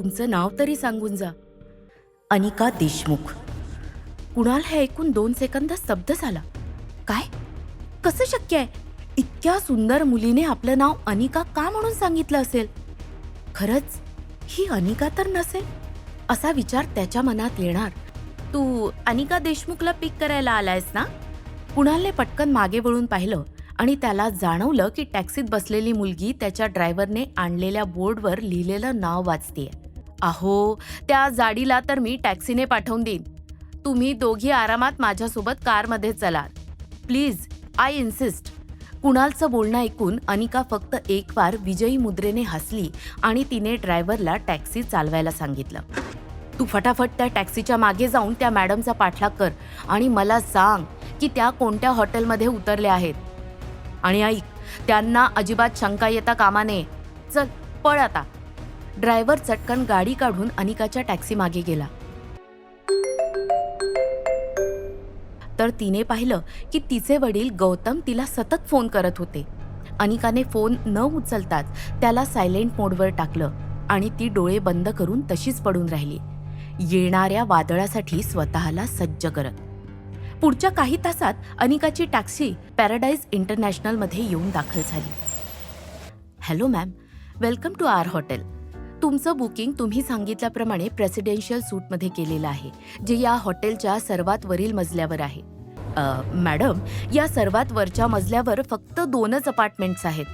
तुमचं नाव तरी सांगून जा. अनिका देशमुख. कुणाल हे ऐकून दोन सेकंद स्तब्ध झाला. काय? कसं शक्य आहे? इतक्या सुंदर मुलीने आपलं नाव अनिका का म्हणून सांगितलं असेल? खरंच ही अनिका तर नसेल. असा विचार त्याच्या मनात येणार. तू अनिका देशमुखला पिक करायला आलायस ना? कुणालने पटकन मागे वळून पाहिलं आणि त्याला जाणवलं की टॅक्सीत बसलेली मुलगी त्याच्या ड्रायव्हरने आणलेल्या बोर्डवर लिहिलेलं नाव वाचतेय. अहो त्या जाडीला तर मी टॅक्सीने पाठवून देईन. तुम्ही दोघी आरामात माझ्यासोबत कारमध्ये चला. Please I insist. कुणालचं बोलणं ऐकून अनिका फक्त एक वार विजयी मुद्रेने हसली आणि तिने ड्रायव्हरला टॅक्सी चालवायला सांगितलं. तू फटाफट त्या टॅक्सीच्या मागे जाऊन त्या मॅडमचा पाठलाग कर आणि मला सांग की त्या कोणत्या हॉटेलमध्ये उतरल्या आहेत. आणि ऐक त्यांना अजिबात शंका येता कामा नये. चल पळ आता. ड्रायव्हर चटकन गाडी काढून अनिकाच्या टॅक्सी मागे गेला. तर तिने पाहिलं की तिचे वडील गौतम तिला सतत फोन करत होते. अनिकाने फोन न उचलताच त्याला सायलेंट मोडवर टाकलं आणि ती डोळे बंद करून तशीच पडून राहिली. येणाऱ्या वादळासाठी स्वतःला सज्ज करत. पुढच्या काही तासात अनिकाची टॅक्सी पॅराडाईज इंटरनॅशनलमध्ये येऊन दाखल झाली. Hello ma'am welcome to our hotel. तुमचं बुकिंग तुम्ही सांगितल्याप्रमाणे प्रेसिडेन्शियल सूटमध्ये केलेलं आहे जे या हॉटेलच्या सर्वात वरील मजल्यावर आहे. मॅडम या सर्वात वरच्या मजल्यावर फक्त दोनच अपार्टमेंट्स आहेत.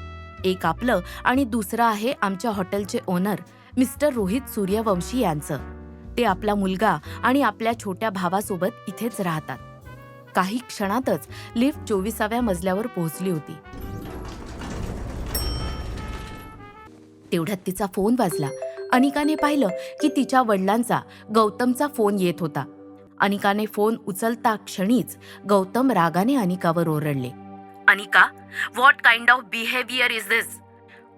एक आपलं आणि दुसरं आहे आमच्या हॉटेलचे ओनर मिस्टर रोहित सूर्यवंशी यांचं. ते आपला मुलगा आणि आपल्या छोट्या भावासोबत इथेच राहतात. काही क्षणातच लिफ्ट चोवीसाव्या मजल्यावर पोहोचली होती. तेवढ्यात तिचा फोन वाजला. अनिकाने पाहिलं की तिच्या वडिलांचा गौतमचा फोन येत होता. अनिकाने फोन उचलता क्षणीच गौतम रागाने अनिकावर ओरडले. Anika what kind of behaviour is this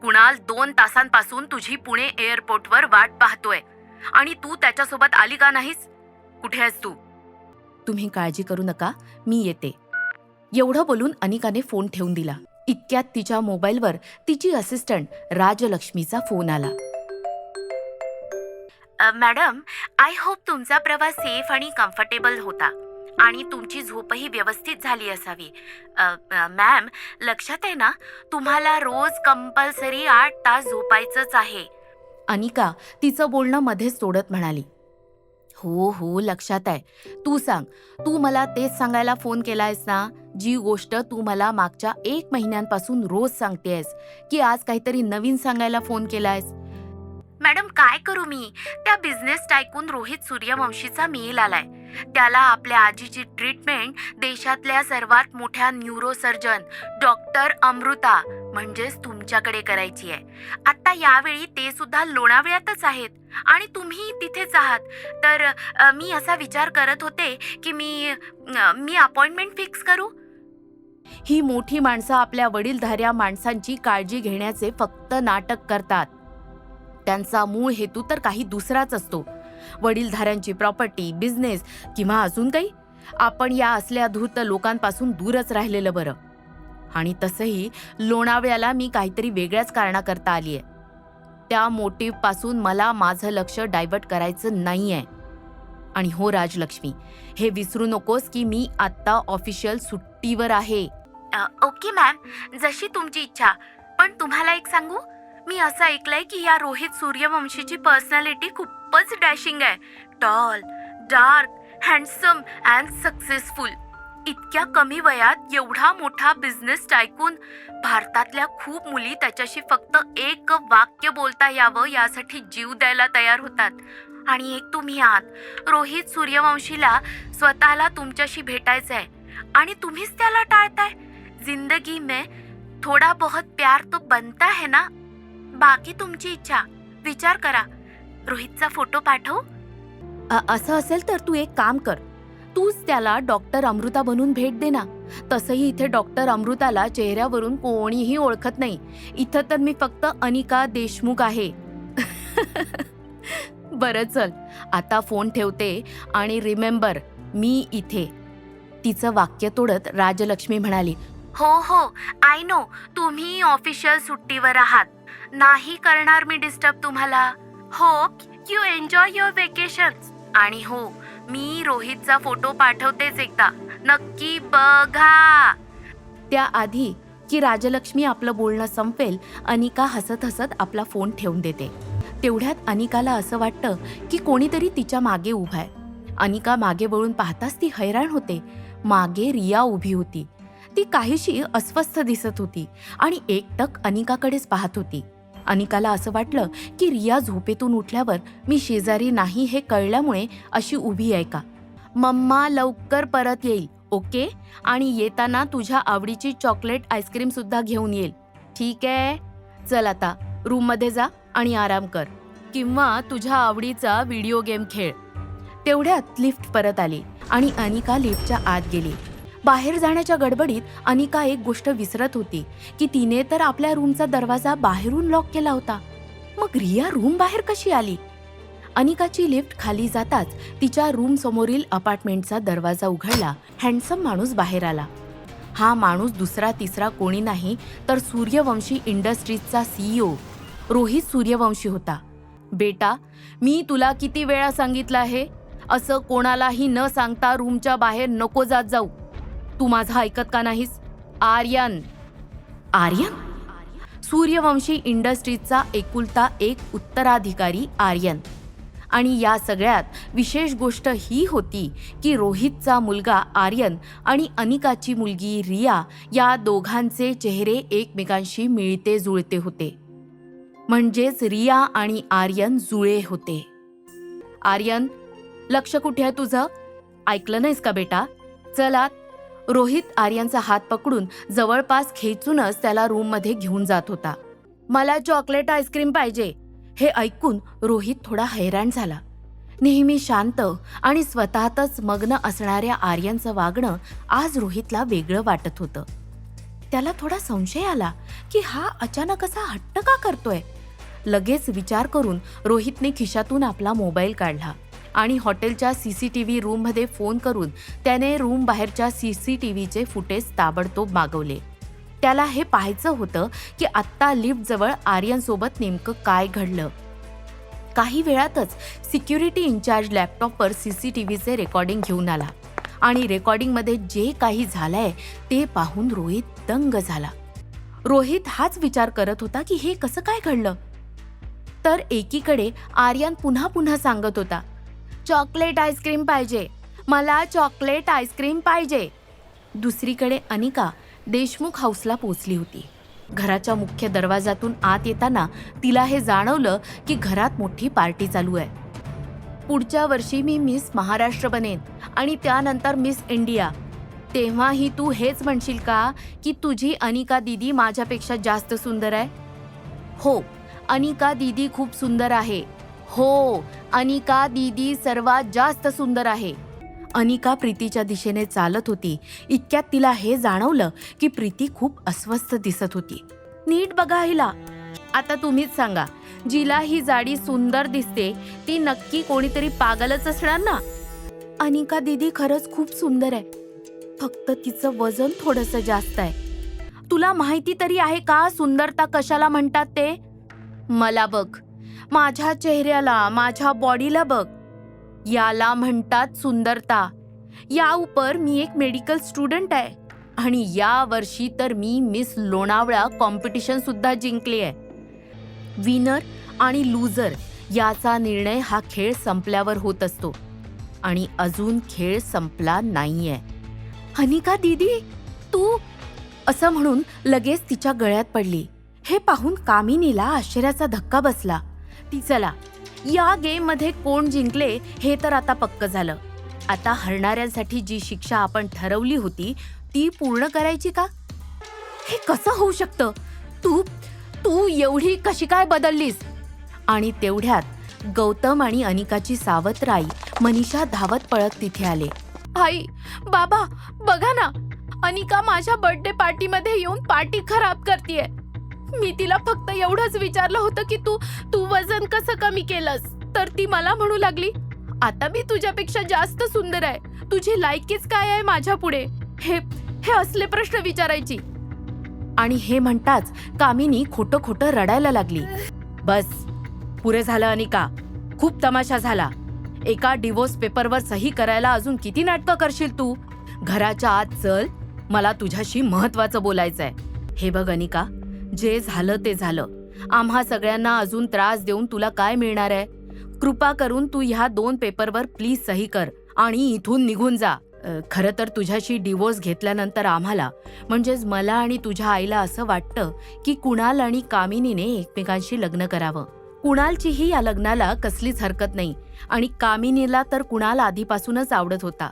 Kunal दोन तासांपासून तुझी पुणे एअरपोर्टवर वाट पाहतोय. आणि तू त्याच्यासोबत आली का नाहीस? कुठे आहेस तू? तुम्ही काळजी करू नका मी येते. एवढं बोलून अनिकाने फोन ठेवून दिला. इतक्यात तिच्या मोबाईलवर तिची असिस्टंट राजलक्ष्मीचा फोन आला. मॅडम आय होप तुमचा प्रवास सेफ आणि कम्फर्टेबल होता आणि तुमची झोपही व्यवस्थित झाली असावी. मॅम लक्षात आहे ना तुम्हाला रोज कंपल्सरी आठ तास झोपायचंच आहे. अनिका तिचं बोलणं मध्येच तोडत म्हणाली. हो हो लक्षात आहे. तू सांग तू मला तेच सांगायला फोन केलायस ना जी गोष्ट तू मला मागच्या एक महिन्यांपासून रोज सांगतेस की आज काहीतरी नवीन सांगायला फोन केलायस? मॅडम काय करू मी? त्या बिझनेस टायकून रोहित सूर्यवंशीचा मेल आलाय. त्याला आपल्या आजीची ट्रीटमेंट देशातल्या सर्वात मोठ्या न्यूरोसर्जन डॉक्टर अमृता म्हणजेच तुमच्याकडे करायची आहे. आता यावेळी ते सुद्धा लोणावळ्यातच आहेत आणि तुम्ही तिथेच आहात. तर मी असा विचार करत होते की मी मी अपॉइंटमेंट फिक्स करू? ही मोठी माणसं आपल्या वडीलधाऱ्या माणसांची काळजी घेण्याचे फक्त नाटक करतात. त्यांचा मूळ हेतू तर काही दुसराच असतो. वडीलधाऱ्यांची प्रॉपर्टी बिझनेस किंवा अजून काही? आपण या असल्या धूर्त लोकांपासून दूरच राहिलेलं बरं. आणि तसंही लोणावळ्याला मी काहीतरी वेगळ्याच कारणाकरता आली आहे त्या मोटिव्हपासून मला माझं लक्ष डायव्हर्ट करायचं नाही आहे आणि हो राजलक्ष्मी हे विसरू नकोस की मी आत्ता ऑफिशियल सुट्टीवर आहे. ओके मॅम जशी तुमची इच्छा. पण तुम्हाला एक सांगू? मी असं ऐकलंय की या रोहित सूर्यवंशीची पर्सनॅलिटी खूपच डॅशिंग आहे. Tall dark handsome and successful इतक्या कमी वयात एवढा मोठा बिझनेस टायकून भारतातल्या खूप मुली त्याच्याशी फक्त एक वाक्य बोलता यावं यासाठी जीव द्यायला तयार होतात. आणि एक तुम्ही आहात. रोहित सूर्यवंशीला स्वतःला तुमच्याशी भेटायचं आहे आणि तुम्हीच त्याला टाळताय. जिंदगी में थोडा बहुत प्यार तो बनता है ना? बाकी तुमची इच्छा. विचार करा. रोहितचा फोटो पाठव. असं असेल तर तू एक काम कर. तूच त्याला डॉक्टर अमृता बनून भेट दे ना. तसंही इथे डॉक्टर अमृताला चेहऱ्यावरून कोणीही ओळखत नाही. इथं तर मी फक्त अनिका देशमुख आहे. बरं चल आता फोन ठेवते आणि रिमेंबर मी इथे. तिचं वाक्य तोडत राजलक्ष्मी म्हणाली हो हो आय नो तुम्ही ऑफिशियल सुट्टीवर आहात. नाही करणार मी डिस्टर्ब तुम्हाला. Hope you enjoy your vacation आणि हो मी रोहितचा फोटो पाठवतेच एकदा. नक्की बघा. त्याआधी की राजलक्ष्मी आपलं बोलणं संपेल अनिका हसत हसत आपला फोन ठेवून देते. तेवढ्यात अनिकाला असं वाटतं की कोणीतरी तिच्यामागे उभा आहे. अनिका मागे वळून पाहताच ती हैराण होते. मागे रिया उभी होती. ती काहीशी अस्वस्थ दिसत होती आणि एकटक अनिकाकडेच पाहत होती. अनिकाला असं वाटलं की रिया झोपेतून उठल्यावर मी शेजारी नाही हे कळल्यामुळे अशी उभी आहे का? मम्मा लवकर परत येईल ओके? आणि येताना तुझ्या आवडीची चॉकलेट आईस्क्रीम सुद्धा घेऊन येईल. ठीक आहे. चल आता रूममध्ये जा आणि आराम कर. किंवा तुझ्या आवडीचा व्हिडिओ गेम खेळ. तेवढ्यात लिफ्ट परत आली आणि अनिका लिफ्टच्या आत गेली. बाहेर जाण्याच्या गडबडीत अनिका एक गोष्ट विसरत होती की तिने तर आपल्या रूमचा दरवाजा बाहेरून लॉक केला होता. मग रिया रूम बाहेर कशी आली? अनिकाची लिफ्ट खाली जाताच तिच्या रूम समोरील अपार्टमेंटचा दरवाजा उघडला हँडसम माणूस बाहेर आला. हा माणूस दुसरा तिसरा कोणी नाही तर सूर्यवंशी इंडस्ट्रीजचा सीईओ रोहित सूर्यवंशी होता. बेटा मी तुला किती वेळा सांगितलं आहे असं कोणालाही न सांगता रूमच्या बाहेर नको जात जाऊ. तू माझं ऐकत का नाहीस? आर्यन. आर्यन? सूर्यवंशी इंडस्ट्रीजचा एकुलता एक उत्तराधिकारी आर्यन. आणि या सगळ्यात विशेष गोष्ट ही होती की रोहितचा मुलगा आर्यन आणि अनिकाची मुलगी रिया या दोघांचे चेहरे एकमेकांशी मिळते जुळते होते. म्हणजेच रिया आणि आर्यन जुळे होते. आर्यन लक्ष कुठे आहे तुझं? ऐकलं नाहीस का बेटा? चला रोहित आर्यांचा हात पकडून जवळपास खेचूनच त्याला रूममध्ये घेऊन जात होता. मला चॉकलेट आईस्क्रीम पाहिजे हे ऐकून रोहित थोडा हैराण झाला. नेहमी शांत आणि स्वतःतच मग्न असणाऱ्या आर्यांचं वागणं आज रोहितला वेगळं वाटत होतं. त्याला थोडा संशय आला की हा अचानक असा हट्ट का करतोय? लगेच विचार करून रोहितने खिशातून आपला मोबाईल काढला. आणि हॉटेलच्या सी सी टी व्ही रूममध्ये फोन करून त्याने रूम बाहेरच्या व्हीचे फुटेज ताबडतोब मागवले. त्याला हे पाहायचं होतं की आत्ता लिफ्टजवळ आर्यनसोबत नेमकं काय घडलं. काही वेळातच सिक्युरिटी इन्चार्ज लॅपटॉपवर सी सी टी व्हीचे रेकॉर्डिंग घेऊन आला आणि रेकॉर्डिंगमध्ये जे काही झालंय ते पाहून रोहित दंग झाला. रोहित हाच विचार करत होता की हे कसं काय घडलं? तर एकीकडे आर्यन पुन्हा पुन्हा सांगत होता चॉकलेट आईस्क्रीम पाहिजे. मला चॉकलेट आईस्क्रीम पाहिजे. दुसरीकडे अनिका देशमुख हाऊसला पोचली होती. घराच्या मुख्य दरवाजातून आत येताना तिला हे जाणवलं की घरात मोठी पार्टी चालू आहे. पुढच्या वर्षी मी मिस महाराष्ट्र बनेन आणि त्यानंतर मिस इंडिया. तेव्हाही तू हेच म्हणशील का की तुझी अनिका दीदी माझ्यापेक्षा जास्त सुंदर आहे? हो अनिका दीदी खूप सुंदर आहे. हो अनिका दीदी सर्वात जास्त सुंदर आहे. अनिका प्रीतीच्या दिशेने चालत होती. इतक्यात तिला हे जाणवलं की प्रीती खूप अस्वस्थ दिसत होती. नीट बघा हिला. आता तुम्हीच सांगा जिला ही जाडी सुंदर दिसते ती नक्की कोणीतरी पागलच असणार ना? अनिका दीदी खरंच खूप सुंदर आहे. फक्त तिचं वजन थोडस जास्त आहे. तुला माहिती तरी आहे का सुंदरता कशाला म्हणतात ते? मला बघ. माझ्या चेहऱ्याला माझ्या बॉडीला बघ. याला म्हणतात सुंदरता. या उपर मी एक मेडिकल स्टुडंट आहे. आणि या वर्षी तर मी मिस लोणावळा कॉम्पिटिशन सुद्धा जिंकली आहे. विनर आणि लूजर याचा निर्णय हा खेळ संपल्यावर होत असतो. आणि अजून खेळ संपला नाहीये. अनिका दीदी तू? असं म्हणून लगेच तिच्या गळ्यात पडली. हे पाहून कामिनीला आश्चर्याचा धक्का बसला. चला. या गेममध्ये कोण जिंकले हे तर आता पक्क झालं. आता हरणाऱ्यांसाठी जी शिक्षा आपण ठरवली होती ती पूर्ण करायची का? हे कसं होऊ शकतं? तू तू एवढी कशी काय बदललीस? आणि तेवढ्यात गौतम आणि अनिकाची सावत्र आई मनीषा धावत पळत तिथे आले. आई बाबा बघा ना. अनिका माझ्या बर्थडे पार्टीमध्ये येऊन पार्टी खराब करतीये. मी तिला फक्त एवढंच विचारलं होतं की तू तू वजन कसं कमी केलंस? तर ती मला म्हणू लागली आता मी तुझ्यापेक्षा जास्त सुंदर आहे. तुझी लायकीच काय आहे माझ्या पुढे? हे हे असले प्रश्न विचारायची. आणि हे म्हणताच कामिनी खोटं खोटं रडायला लागली. बस पुरे झालं अनिका. खूप तमाशा झाला. एका डिवोर्स पेपरवर सही करायला अजून किती नाटकं करशील तू? घराच्या आत चल. मला तुझ्याशी महत्वाचं बोलायचंय. हे बघ अनिका जे झालं ते झालं. आम्हा सगळ्यांना अजून त्रास देऊन तुला काय मिळणार आहे? कृपा करून तू ह्या दोन पेपरवर प्लीज सही कर आणि इथून निघून जा. खरं तर तुझ्याशी डिवोर्स घेतल्यानंतर आम्हाला म्हणजेच मला आणि तुझ्या आईला असं वाटतं की कुणाल आणि कामिनीने एकमेकांशी लग्न करावं. कुणालचीही या लग्नाला कसलीच हरकत नाही आणि कामिनीला तर कुणाल आधीपासूनच आवडत होता.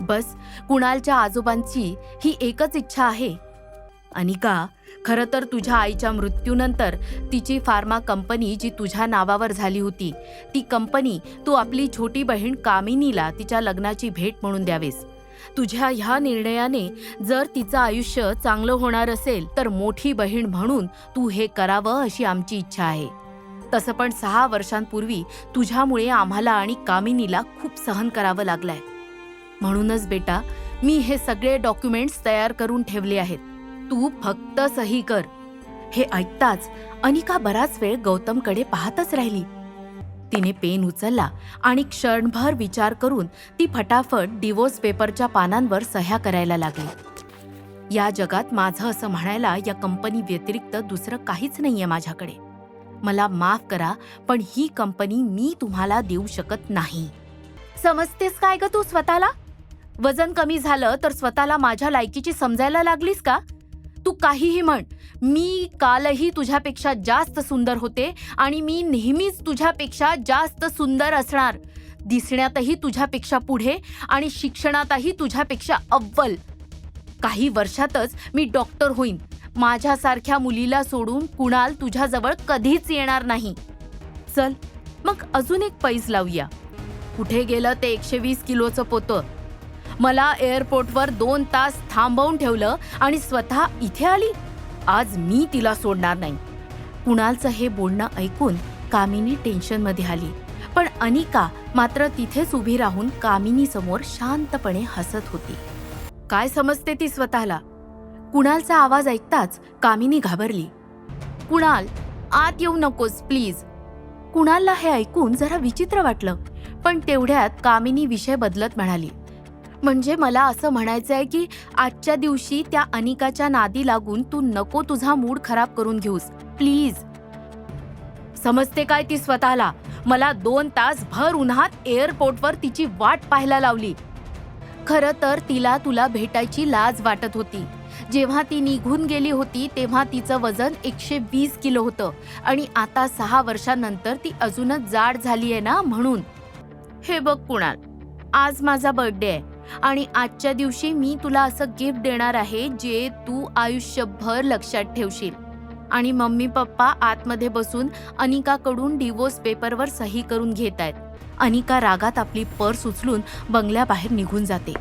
बस कुणालच्या आजोबांची ही एकच इच्छा आहे. अनिका खरं तर तुझ्या आईच्या मृत्यूनंतर तिची फार्मा कंपनी जी तुझ्या नावावर झाली होती ती कंपनी तू आपली छोटी बहीण कामिनीला तिच्या लग्नाची भेट म्हणून द्यावीस. तुझ्या ह्या निर्णयाने जर तिचं आयुष्य चांगलं होणार असेल तर मोठी बहीण म्हणून तू हे करावं अशी आमची इच्छा आहे. तसं पण सहा वर्षांपूर्वी तुझ्यामुळे आम्हाला आणि कामिनीला खूप सहन करावं लागलंय. म्हणूनच बेटा मी हे सगळे डॉक्युमेंट्स तयार करून ठेवले आहेत. तू फक्त सही कर. हे ऐकताच अनिका बराच वेळ गौतमकडे पाहतच राहिली. तिने पेन उचलला आणि क्षणभर विचार करून ती फटाफट डिवोर्स पेपरच्या पानांवर सह्या करायला लागली. या जगात माझं असं म्हणायला या कंपनी व्यतिरिक्त दुसरं काहीच नाहीये माझ्याकडे. मला माफ करा पण ही कंपनी मी तुम्हाला देऊ शकत नाही. समजतेस काय ग तू स्वतःला? वजन कमी झालं तर स्वतःला माझ्या लायकीची समजायला लागलीस का? तू काहीही म्हण. मी कालही तुझ्यापेक्षा जास्त सुंदर होते आणि मी नेहमीच तुझ्यापेक्षा जास्त सुंदर असणार. दिसण्यातही तुझ्यापेक्षा पुढे आणि शिक्षणातही तुझ्यापेक्षा अव्वल. काही वर्षातच मी डॉक्टर होईन. माझ्यासारख्या मुलीला सोडून कुणाल तुझ्याजवळ कधीच येणार नाही. चल मग अजून एक पैज लावूया. कुठे गेलं ते एकशे वीस किलोचं पोतं? मला एअरपोर्टवर दोन तास थांबवून ठेवलं आणि स्वतः इथे आली. आज मी तिला सोडणार नाही. कुणालचं हे बोलणं ऐकून कामिनी टेन्शनमध्ये आली. पण अनिका मात्र तिथेच उभी राहून कामिनीसमोर शांतपणे हसत होती. काय समजते ती स्वतःला? कुणालचा आवाज ऐकताच कामिनी घाबरली. कुणाल आत येऊ नकोस प्लीज. कुणालला हे ऐकून जरा विचित्र वाटलं. पण तेवढ्यात कामिनी विषय बदलत म्हणाली. म्हणजे मला असं म्हणायचं आहे की आजच्या दिवशी त्या अनिकाच्या नादी लागून तू नको तुझा मूड खराब करून घेऊस. प्लीज. समजते काय ती स्वतःला? मला दोन तास भर उन्हात एअरपोर्टवर तिची वाट पाहायला लावली. खरं तर तिला तुला भेटायची लाज वाटत होती. जेव्हा ती निघून गेली होती तेव्हा तिचं वजन एकशे वीस किलो होतं आणि आता सहा वर्षांनंतर ती अजूनच जाड झाली आहे ना म्हणून. हे बघ कुणाल आज माझा बर्थडे आहे. आणि आजच्या दिवशी मी तुला असं गिफ्ट देणार आहे जे तू आयुष्यभर लक्षात ठेवशील. आणि मम्मी पप्पा आतमध्ये बसून अनिकाकडून डिवोर्स पेपरवर सही करून घेत आहेत. अनिका रागात आपली पर्स उचलून बंगल्याबाहेर निघून जाते.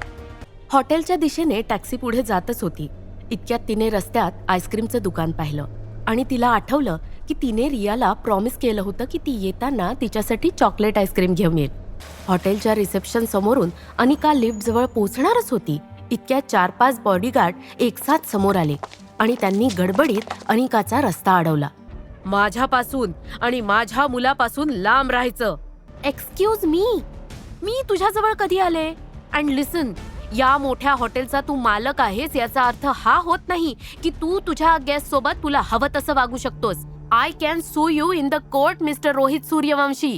हॉटेलच्या दिशेने टॅक्सी पुढे जातच होती. इतक्यात तिने रस्त्यात आईस्क्रीमचं दुकान पाहिलं. आणि तिला आठवलं की तिने रियाला प्रॉमिस केलं होतं की ती येताना तिच्यासाठी चॉकलेट आईस्क्रीम घेऊन येईल. हॉटेलच्या रिसेप्शन समोरून अनिका लिफ्ट जवळ पोहोचणारच होती. इतक्यात चार पाच बॉडीगार्ड एकसाथ समोर आले आणि त्यांनी गडबडीत अनिकाचा रस्ता अडवला. माझ्यापासून आणि माझ्या मुलापासून लांब राहायचं. एक्सक्यूज मी मी तुझ्याजवळ कधी आले? अँड लिसन या मोठ्या हॉटेलचा तू मालक आहेस याचा अर्थ हा होत नाही की तू तुझ्या गेस्ट सोबत तुला हवं तसं वागू शकतोस. I can sue you in the court mister Rohit Suryavanshi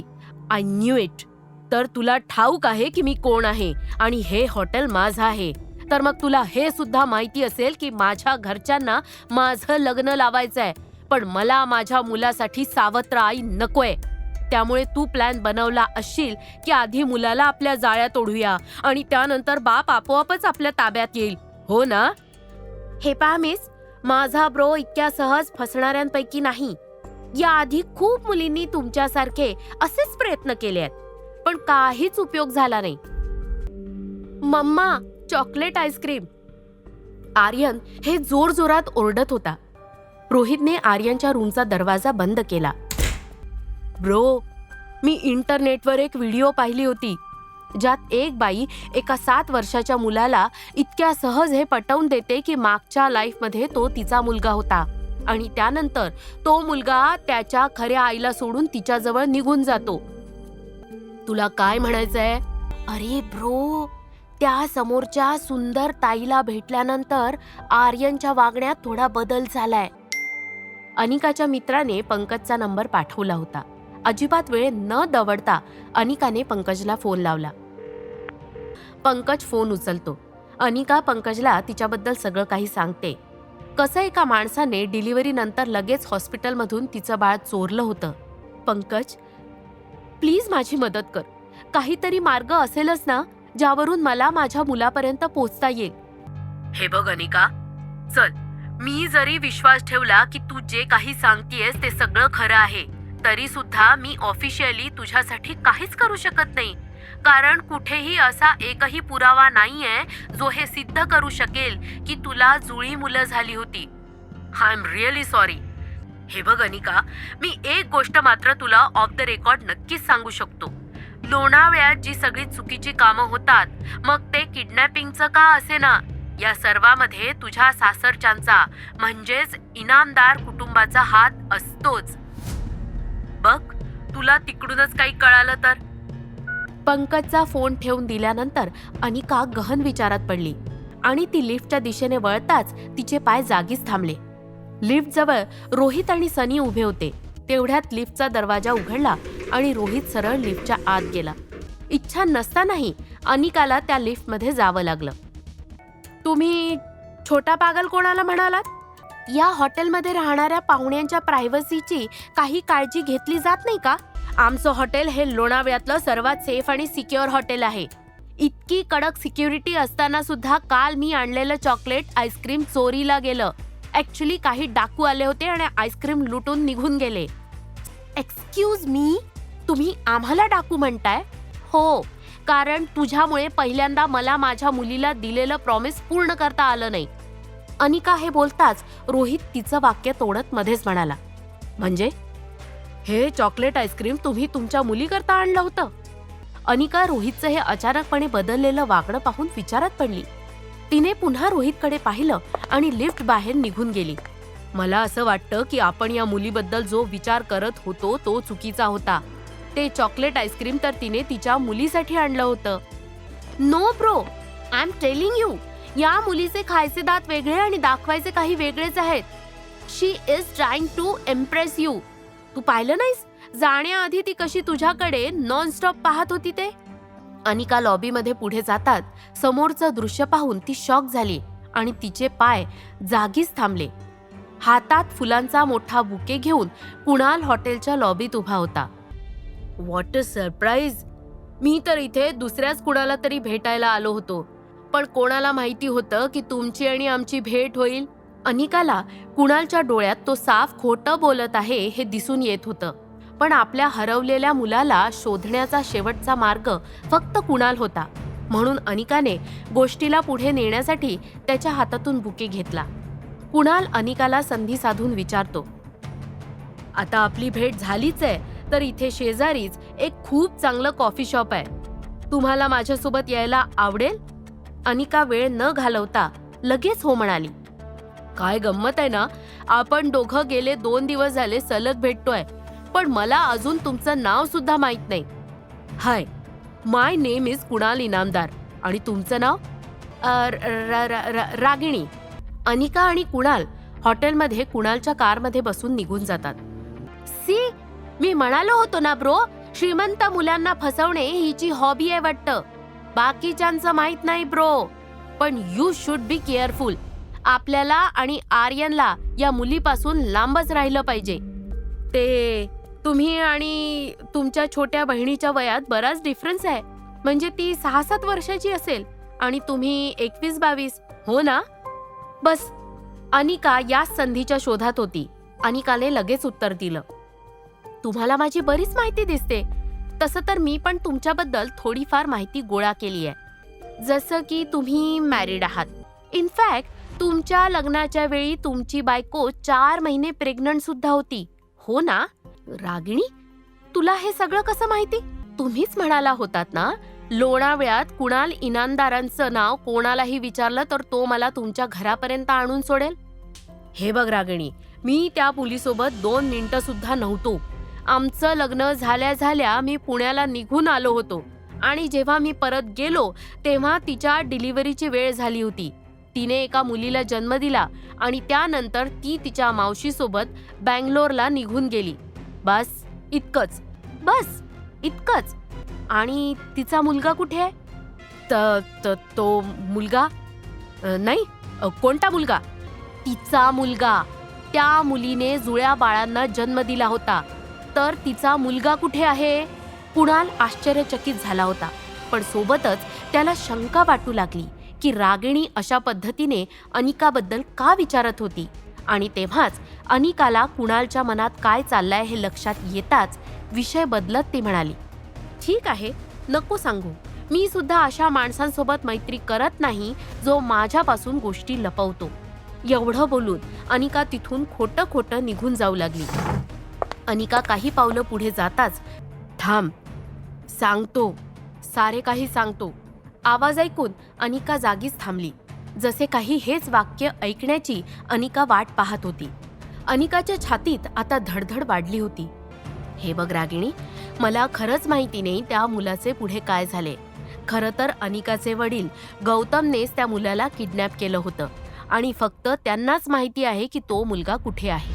I knew it तर तुला ठाऊक आहे की मी कोण आहे आणि हे हॉटेल माझं आहे. तर मग तुला हे सुद्धा माहिती असेल की माझ्या घरच्यांना माझं लग्न लावायचंय. पण मला माझ्या मुलासाठी सावत्र आई नकोय. त्यामुळे तू प्लॅन बनवला असशील की आधी मुलाला आपल्या जाळ्यात ओढूया आणि त्यानंतर बाप आपोआपच आपल्या ताब्यात येईल. हो ना? हे पहा मिस माझा ब्रो इतक्या सहज फसणाऱ्यांपैकी नाही. याआधी खूप मुलींनी तुमच्यासारखे असेच प्रयत्न केले आहेत पण काहीच उपयोग झाला नाही. Mamma chocolate ice cream. आर्यन हे जोरजोरात ओरडत होता. रोहितने आर्यनच्या रूमचा दरवाजा बंद केला. ब्रो मी इंटरनेटवर एक व्हिडिओ पाहिली होती ज्यात एक बाई एका सात वर्षाच्या मुलाला इतक्या सहज हे पटवून देते की मागच्या लाईफमध्ये तो तिचा मुलगा होता आणि त्यानंतर तो मुलगा त्याच्या खऱ्या आईला सोडून तिच्याजवळ निघून जातो. तुला काय म्हणायचंय? अरे ब्रो त्या समोरच्या सुंदर ताईला भेटल्यानंतर आर्यनच्या वागण्यात थोडा बदल झालाय. अनिकाच्या मित्राने पंकजचा नंबर पाठवला होता. अजिबात वेळ न दवडता अनिकाने पंकजला फोन लावला. पंकज फोन उचलतो. अनिका पंकजला तिच्याबद्दल सगळं काही सांगते. कसं एका माणसाने डिलिव्हरी नंतर लगेच हॉस्पिटलमधून तिचं बाळ चोरलं होतं? पंकज प्लीज माझी मदत कर. काहीतरी मार्ग असेलच ना ज्यावरून मला माझ्या मुलापर्यंत पोचता येईल. हे बघ अनिका. चल मी जरी विश्वास ठेवला की तू जे काही सांगतेयस ते सगळं खरं आहे. तरी सुद्धा मी ऑफिशियली तुझ्यासाठी काहीच करू शकत नाही. कारण कुठेही असा एकही पुरावा नाहीये जो हे सिद्ध करू शकेल की तुला जुळी मुलं झाली होती. आय एम रिअली सॉरी हे बघ अनिका मी एक गोष्ट मात्र तुला ऑफ द रेकॉर्ड नक्कीच सांगू शकतो. लोणावळ्यात जी सगळी चुकीची कामं होतात मग ते किडनॅपिंगचं का असे ना या सर्वामध्ये तुझ्या सासरच्यांचा म्हणजेच इनामदार कुटुंबाचा हात असतोच. बघ तुला तिकडूनच काही कळालं तर? पंकजचा फोन ठेवून दिल्यानंतर अनिका गहन विचारात पडली आणि ती लिफ्टच्या दिशेने वळताच तिचे पाय जागीच थांबले. लिफ्टजवळ रोहित आणि सनी उभे होते. तेवढ्यात लिफ्टचा दरवाजा उघडला आणि रोहित सरळ लिफ्टच्या आत गेला. इच्छा नसतानाही अनिकाला त्या लिफ्टमध्ये जावं लागलं. तुम्ही छोटा पागल कोणाला म्हणालात? या हॉटेलमध्ये राहणाऱ्या पाहुण्यांच्या प्रायव्हसीची काही काळजी घेतली जात नाही का? आमचं हॉटेल हे लोणावळ्यातलं सर्वात सेफ आणि सिक्युअर हॉटेल आहे. इतकी कडक सिक्युरिटी असताना सुद्धा काल मी आणलेलं चॉकलेट आईस्क्रीम चोरीला गेलं. ऍक्च्युली काही डाकू आले होते आणि आईस्क्रीम लुटून निघून गेले. एक्सक्यूज मी तुम्ही आम्हाला डाकू म्हणताय? हो कारण तुझ्यामुळे पहिल्यांदा मला माझ्या मुलीला दिलेलं प्रॉमिस पूर्ण करता आलं नाही. अनिका हे बोलताच रोहित तिचं वाक्य तोडत मध्येच म्हणाला. म्हणजे? हे चॉकलेट आईस्क्रीम तुम्ही तुमच्या मुलीकरता आणलं होतं. अनिका रोहितचं हे अचानकपणे बदललेलं वागणं पाहून विचारात पडली. तिने पुन्हा रोहितकडे पाहिलं आणि लिफ्ट बाहेर निघून गेली. मला असं वाटतं की आपण या मुलीबद्दल जो विचार करत होतो तो चुकीचा होता. ते चॉकलेट आईस्क्रीम तर तिने तिच्या मुलीसाठी आणलं होतं. No bro I am telling you या मुलीचे खायचे दात वेगळे आणि दाखवायचे काही वेगळेच आहेत. She is trying to impress you. तू पाहिलं नाहीस? जाण्याआधी ती कशी तुझ्याकडे नॉनस्टॉप पाहत होती ते? अनिका लॉबीमध्ये पुढे जातात समोरचं दृश्य पाहून ती शॉक झाली आणि तिचे पाय जागीच थांबले. हातात फुलांचा मोठा बुके घेऊन कुणाल हॉटेलच्या लॉबीत उभा होता. What a surprise! मी तर इथे दुसऱ्याच कुणाला तरी भेटायला आलो होतो. पण कोणाला माहिती होतं की तुमची आणि आमची भेट होईल? अनिकाला कुणालच्या डोळ्यात तो साफ खोटं बोलत आहे हे दिसून येत होतं. पण आपल्या हरवलेल्या मुलाला शोधण्याचा शेवटचा मार्ग फक्त कुणाल होता. म्हणून अनिकाने गोष्टीला पुढे नेण्यासाठी त्याच्या हातातून बुके घेतला. कुणाल अनिकाला संधी साधून विचारतो आता आपली भेट झालीच आहे तर इथे शेजारीच एक खूप चांगलं कॉफी शॉप आहे. तुम्हाला माझ्यासोबत यायला आवडेल? अनिका वेळ न घालवता लगेच हो म्हणाली काय गंमत आहे ना आपण दोघं गेले दोन दिवस झाले सलग भेटतोय. पण मला अजून तुमचं नाव सुद्धा माहीत नाही. Hi my name is Kunal Inamdar आणि तुमचं नाव? र- र- रागिणी. अनिका आणि कुणाल हॉटेलमध्ये कुणालच्या कारमध्ये बसून निघून जातात. सी मी म्हणालो होतो ना ब्रो श्रीमंत मुलांना फसवणे हिची हॉबी आहे वाटतं. बाकीच्यांचं माहीत नाही ब्रो. पण यू शुड बी केअरफुल. आपल्याला आणि आर्यनला या मुलीपासून लांबच राहिलं पाहिजे. ते तुम्ही आणि तुमच्या छोट्या बहिणीच्या वयात बराच डिफरन्स आहे. म्हणजे ती सहा सात वर्षाची असेल आणि तुम्ही एकवीस बावीस हो ना? बस अनिका याच संधीच्या शोधात होती. अनिकाने लगेच उत्तर दिलं. तुम्हाला माझी बरीच माहिती दिसते. तसं तर मी पण तुमच्याबद्दल थोडीफार माहिती गोळा केली आहे जसं की तुम्ही मॅरिड आहात. इनफॅक्ट तुमच्या लग्नाच्या वेळी तुमची बायको चार महिने प्रेग्नंट सुद्धा होती. हो ना? रागिणी तुला हे सगळं कसं माहिती? तुम्हीच म्हणाला होतात ना लोणावळ्यात कुणाल इनामदारांचं नाव कोणालाही विचारलं तर तो मला तुमच्या घरापर्यंत आणून सोडेल? हे बघ रागिणी मी त्या पुलीसोबत दोन मिनिटं सुद्धा नव्हतो. आमचं लग्न झाल्या झाल्या मी पुण्याला निघून आलो होतो. आणि जेव्हा मी परत गेलो तेव्हा तिच्या डिलिव्हरीची वेळ झाली होती. तिने एका मुलीला जन्म दिला आणि त्यानंतर ती तिच्या मावशीसोबत बँगलोरला निघून गेली. बस इतकंच. बस इतकंच. आणि तिचा मुलगा कुठे आहे? त- त- तो मुलगा? नाही कोणता मुलगा? तिचा मुलगा. त्या मुलीने जुळ्या बाळांना जन्म दिला होता. तर तिचा मुलगा कुठे आहे? कुणाल आश्चर्यचकित झाला होता. पण सोबतच त्याला शंका वाटू लागली की रागिणी अशा पद्धतीने अनिकाबद्दल का विचारत होती? आणि तेव्हाच अनिकाला कुणालच्या मनात काय चाललंय हे लक्षात येताच विषय बदलत ती म्हणाली ठीक आहे नको सांगू. मी सुद्धा अशा माणसांसोबत मैत्री करत नाही जो माझ्यापासून गोष्टी लपवतो. एवढं बोलून अनिका तिथून खोटं खोटं निघून जाऊ लागली. अनिका काही पावलं पुढे जाताच थांब सांगतो सारे काही सांगतो. आवाज ऐकून अनिका जागीच थांबली. जसे काही हेच वाक्य ऐकण्याची अनिका वाट पाहत होती. अनिकाच्या छातीत आता धडधड वाढली होती. हे बघ रागिणी मला खरंच माहिती नाही त्या मुलाचे पुढे काय झाले. खरं तर अनिकाचे वडील गौतमनेच त्या मुलाला किडनॅप केलं होतं आणि फक्त त्यांनाच माहिती आहे की तो मुलगा कुठे आहे.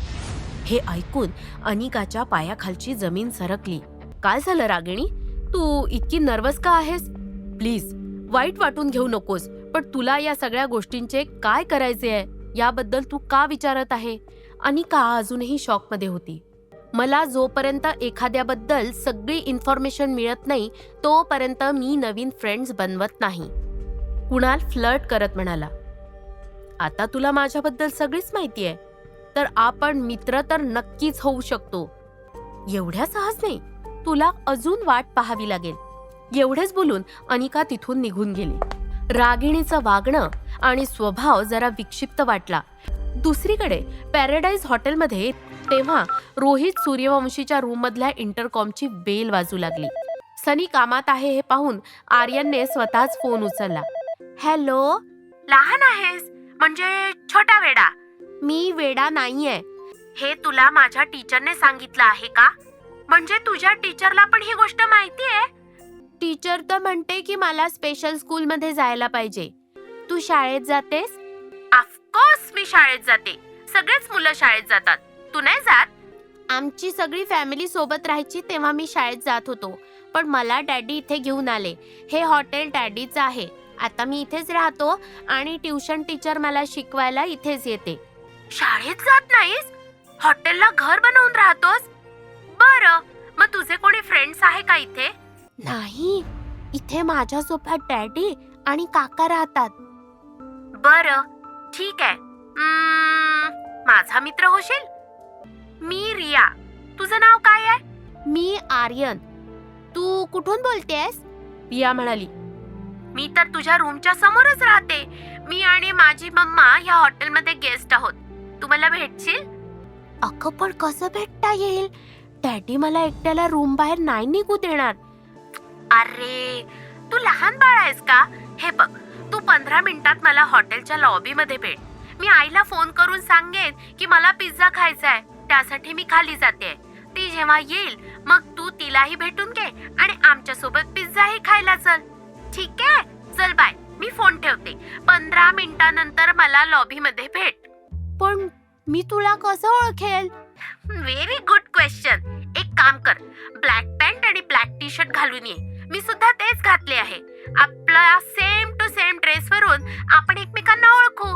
हे ऐकून अनिकाच्या पायाखालची जमीन सरकली. काय झालं रागिणी? तू इतकी नर्वस का आहेस? प्लीज वाईट वाटून घेऊ नकोस. पण तुला या सगळ्या गोष्टींचे काय करायचे आहे याबद्दल तू का विचारत आहे? आणि का अजूनही शॉकमध्ये होती? मला जोपर्यंत एखाद्याबद्दल सगळी इन्फॉर्मेशन मिळत नाही तोपर्यंत मी नवीन फ्रेंड्स बनवत नाही. कुणाल फ्लर्ट करत म्हणाला आता तुला माझ्याबद्दल सगळीच माहिती आहे तर आपण मित्र तर नक्कीच होऊ शकतो. एवढ्या सहज नाही तुला अजून वाट पाहावी लागेल. एवढेच बोलून अनिका तिथून निघून गेली. रागिणीचं वागणं आणि स्वभाव जरा विक्षिप्त वाटला. दुसरीकडे पॅराडाईज हॉटेलमध्ये तेव्हा रोहित सूर्यवंशीच्या रूममधल्या इंटरकॉमची बेल वाजू लागली. सनी कामात आहे हे पाहून आर्यनने स्वतःच फोन उचलला. हॅलो लहान आहेस? म्हणजे छोटा वेडा? मी वेडा नाहीये. हे तुला माझ्या टीचरने सांगितलं आहे का? म्हणजे तुझ्या टीचरला पण ही गोष्ट माहिती आहे टीचर तर म्हणते की मला स्पेशल स्कूलमध्ये जायला पाहिजे. तू शाळेत जातेस? ऑफकोर्स मी शाळेत जाते. सगळेच मुलं शाळेत जातात. तू नाही जात? आमची सगळी फॅमिली सोबत राहायची तेव्हा मी शाळेत जात होतो. पण मला डॅडी इथे घेऊन आले. हे हॉटेल डॅडीचं आहे. आता मी इथेच राहतो आणि ट्युशन टीचर मला शिकवायला इथेच येते. शाळेत जात नाहीस? हॉटेलला घर बनवून राहतोस? बर. मग तुझे कोणी फ्रेंड्स आहे का इथे? नाही इथे माझ्यासोबत डॅडी आणि काका राहतात. बर ठीक आहे. माझा मित्र होशील? मी रिया. तुझं नाव काय आहे? मी आर्यन. तू कुठून बोलतेस? पिया म्हणाली. मी तर तुझ्या रूमच्या समोरच राहते. मी आणि माझी मम्मा ह्या हॉटेलमध्ये गेस्ट आहोत. तू मला भेटशील? अगं पण कसं भेटता येईल? डॅडी मला एकट्याला रूम बाहेर नाही निघू देणार. अरे तू लहान बाळ आहेस का? हे बघ तू पंधरा मिनिटात मला हॉटेलच्या लॉबी मध्ये भेट. मी आईला फोन करून सांगेन की मला पिझ्झा खायचा आहे. त्यासाठी मी खाली जाते. ती जेव्हा येईल मग तू तिलाही भेटून घे आणि आमच्यासोबत पिझ्झाही खायला चल. ठीक आहे? चल बाय. मी फोन ठेवते. पंधरा मिनिटानंतर मला लॉबी मध्ये भेट. पण मी तुला कसं ओळखेल? व्हेरी गुड क्वेश्चन एक काम कर. ब्लॅक पॅन्ट आणि ब्लॅक टी शर्ट घालून ये. मी सुद्धा तेच घातले आहे. आपला सेम टू सेम ड्रेस वरून आपण एकमेकांना ओळखू.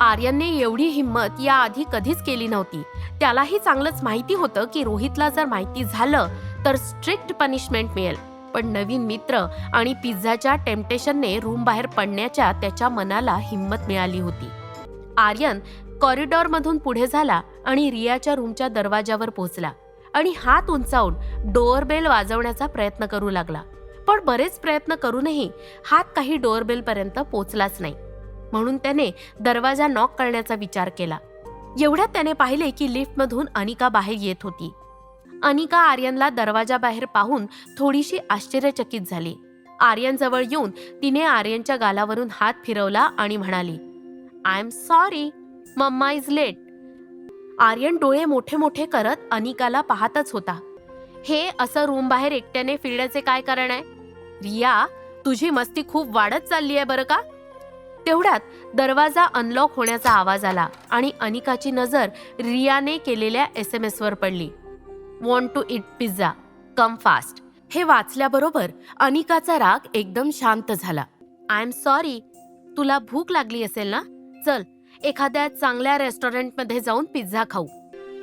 आर्यनने एवढी हिंमत या आधी कधीच केली नव्हती. त्यालाही चांगलंच माहिती होतं की रोहितला जर माहिती झालं तर स्ट्रिक्ट पनिशमेंट मिळेल. पण नवीन मित्र आणि पिझ्झाच्या टेम्पटेशनने रूम बाहेर पडण्याच्या त्याच्या मनाला हिंमत मिळाली होती. आर्यन कॉरिडॉरमधून पुढे झाला आणि रियाच्या रूमच्या दरवाजावर पोहोचला आणि हात उंचावून डोअरबेल वाजवण्याचा प्रयत्न करू लागला. पण बरेच प्रयत्न करूनही हात काही डोअरबेल पर्यंत पोचलाच नाही. म्हणून त्याने दरवाजा नॉक करण्याचा विचार केला. एवढ्यात त्याने पाहिले की लिफ्टमधून अनिका बाहेर येत होती. अनिका आर्यनला दरवाजा बाहेर पाहून थोडीशी आश्चर्यचकित झाली. आर्यनजवळ येऊन तिने आर्यनच्या गालावरून हात फिरवला आणि म्हणाली I am sorry mama is late Aryan डोळे मोठे मोठे करत अनिकाला पाहतच होता. हे असं रूम बाहेर एकट्याने फिरण्याचे काय कारण आहे? रिया तुझी मस्ती खूप वाढत चालली आहे बरं का? तेवढ्यात दरवाजा अनलॉक होण्याचा आवाज आला आणि अनिकाची नजर रियाने केलेल्या एस एम एसवर पडली. Want to eat pizza come fast हे वाचल्याबरोबर अनिकाचा राग एकदम शांत झाला. आय एम सॉरी तुला भूक लागली असेल ना? चल एखाद्या चांगल्या रेस्टॉरंटमध्ये जाऊन पिझ्झा खाऊ.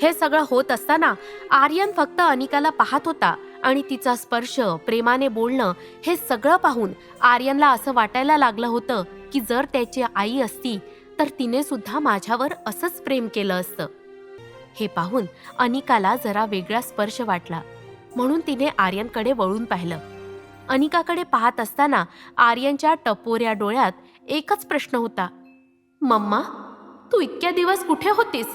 हे सगळं होत असताना आर्यन फक्त अनिकाला पाहत होता. आणि तिचा स्पर्श प्रेमाने बोलणं हे सगळं पाहून आर्यनला असं वाटायला लागलं होतं की जर त्याची आई असती तर तिने सुद्धा माझ्यावर असंच प्रेम केलं असतं. हे पाहून अनिकाला जरा वेगळा स्पर्श वाटला. म्हणून तिने आर्यनकडे वळून पाहिलं. अनिकाकडे पाहत असताना आर्यनच्या टपोऱ्या डोळ्यात एकच प्रश्न होता. मम्मा तू इतक्या दिवस कुठे होतीस?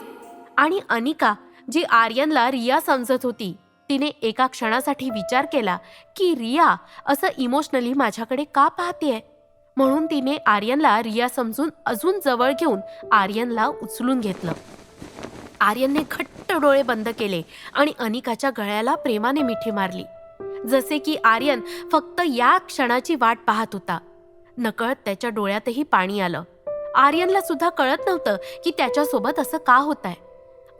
आणि अनिका जी आर्यनला रिया समजत होती तिने एका क्षणासाठी विचार केला की रिया असं इमोशनली माझ्याकडे का पाहतेय? म्हणून तिने आर्यनला रिया समजून अजून जवळ घेऊन आर्यनला उचलून घेतलं. आर्यनने घट्ट डोळे बंद केले आणि अनिकाच्या गळ्याला प्रेमाने मिठी मारली. जसे की आर्यन फक्त या क्षणाची वाट पाहत होता. नकळत त्याच्या डोळ्यातही पाणी आलं. आर्यनला सुद्धा कळत नव्हतं की त्याच्यासोबत असं का होत आहे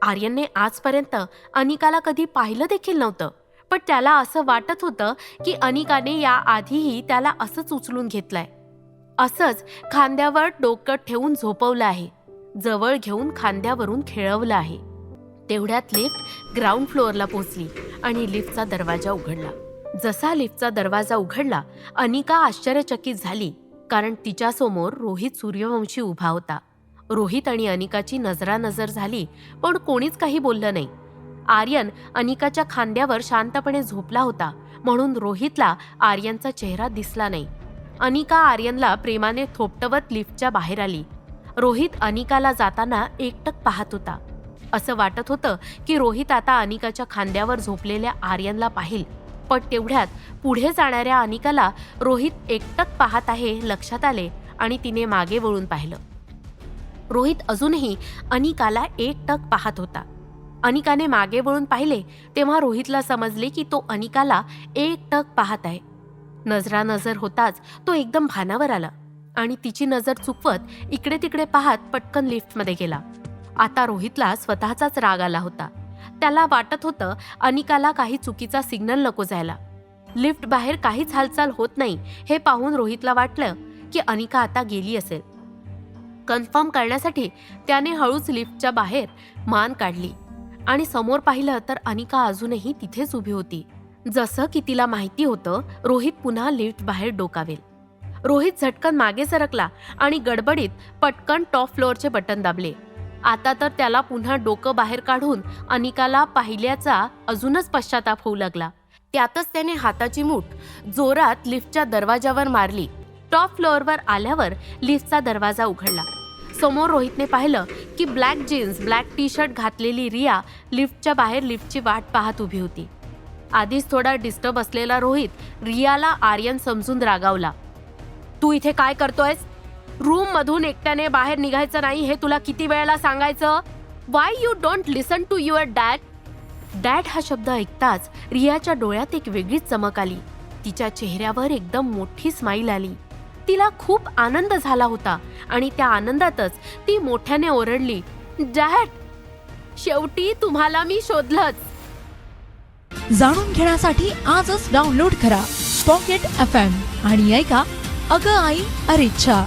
आर्यनने आजपर्यंत अनिकाला कधी पाहिलं देखील नव्हतं. पण त्याला असं वाटत होतं की अनिकाने या आधीही त्याला असंच उचलून घेतलंय. असंच खांद्यावर डोकं ठेवून झोपवलं आहे. जवळ घेऊन खांद्यावरून खेळवलं आहे. तेवढ्यात लिफ्ट ग्राउंड फ्लोअरला पोहोचली आणि लिफ्टचा दरवाजा उघडला. जसा लिफ्टचा दरवाजा उघडला अनिका आश्चर्यचकित झाली कारण तिच्यासमोर रोहित सूर्यवंशी उभा होता. रोहित आणि अनिकाची नजरानजर झाली पण कोणीच काही बोललं नाही. आर्यन अनिकाच्या खांद्यावर शांतपणे झोपला होता म्हणून रोहितला आर्यनचा चेहरा दिसला नाही. अनिका आर्यनला प्रेमाने थोपटवत लिफ्टच्या बाहेर आली. रोहित अनिकाला जाताना एकटक पाहत होता. असं वाटत होतं की रोहित आता अनिकाच्या खांद्यावर झोपलेल्या आर्यनला पाहिल पण तेवढ्यात पुढे जाणाऱ्या अनिकाला रोहित एकटक पाहत आहे लक्षात आले आणि तिने मागे वळून पाहिलं. रोहित अजूनही अनिकाला एकटक पाहत होता. अनिकाने मागे वळून पाहिले तेव्हा रोहितला समजले की तो अनिकाला एकटक पाहत आहे. नजरानजर होताच तो एकदम भानावर आला आणि तिची नजर चुकवत इकडे तिकडे पाहत पटकन लिफ्टमध्ये गेला. आता रोहितला स्वतःचाच राग आला होता. त्याला वाटत होतं अनिकाला काही चुकीचा सिग्नल नको जायला. लिफ्ट बाहेर काहीच हालचाल होत नाही हे पाहून रोहितला वाटलं की अनिका आता गेली असेल. कन्फर्म करण्यासाठी त्याने हळूच लिफ्टच्या बाहेर मान काढली. आणि समोर पाहिलं तर अनिका अजूनही तिथेच उभी होती. जसं की तिला माहिती होतं रोहित पुन्हा लिफ्ट बाहेर डोकावेल. रोहित झटकन मागे सरकला आणि गडबडीत पटकन टॉप फ्लोअरचे बटन दाबले. आता तर त्याला पुन्हा डोकं बाहेर काढून अनिकाला पाहिल्याचा अजूनच पश्चाताप होऊ लागला. त्यातच त्याने हाताची मूठ जोरात लिफ्टच्या दरवाजावर मारली. टॉप फ्लोअरवर आल्यावर लिफ्टचा दरवाजा उघडला. समोर रोहितने पाहिलं की black jeans black T shirt घातलेली रिया लिफ्टच्या बाहेर लिफ्टची वाट पाहत उभी होती. आधीच थोडा डिस्टर्ब असलेला रोहित रियाला आर्यन समजून रागावला. तू इथे काय करतोयस? रूम मधून एकट्याने बाहेर निघायचं नाही हे तुला किती वेळेला सांगायचं? Why you don't listen to your dad dad हा शब्द ऐकताच रियाच्या डोळ्यात एक वेगळीच चमक आली. तिच्या चेहऱ्यावर एकदम मोठी स्माईल आली. तिला खूप आनंद झाला होता आणि त्या आनंदातच ती मोठ्याने ओरडली डॅड शेवटी तुम्हाला मी शोधलंच. जाणून घेण्यासाठी आजच डाउनलोड करा पॉकेट एफ एम आणि ऐका अगं आई अरेच्छा